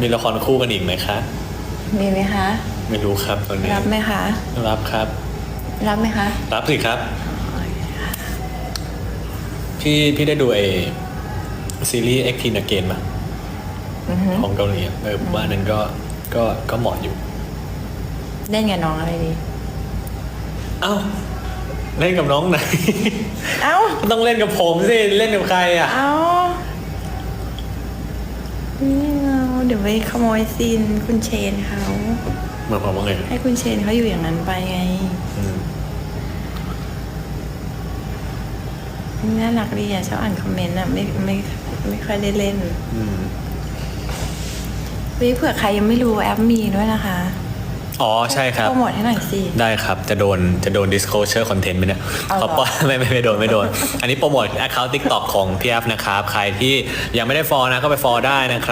มีละครคู่กันอีกไหมคะ มีไหมคะ ไม่รู้ครับตอนนี้ รับไหมคะ รับครับ รับไหมคะรับสิครับ พี่พี่ได้ดูไอซีรีส์ X Teen Again มาอือฮึของเกาหลีอะเออผมว่านั้นก็ก็ก็เหมาะอยู่ เล่นกับน้องอะไรดี เอ้า เล่นกับน้องไหน เอ้า ต้องเล่นกับผมสิ เล่นกับใครอะ เอ้านี่เรา เดี๋ยวไปขโมยซีนคุณเชนเขา หมายความว่าไงให้คุณเชนเขาอยู่อย่างนั้นไปไงอืมน่ารักดีอะชอบอ่านคอมเมนต์อะไม่ไม่ไม่ค่อยได้เล่นอืมวิเผื่อใครยังไม่รู้แอปมีด้วยนะคะอ๋อใช่ครับโปรโมทให้หน่อยสิได้ครับจะโดนจะโดน disclosure content ไหมเนี่ยเอาเหรอเขาปล่อยไม่ไม่ไม่โดนไม่โดน อันนี้โปรโมท account TikTok ของพี่แอฟนะครับ ใครที่ยังไม่ได้ฟอลนะก็ไปฟอลได้นะครับ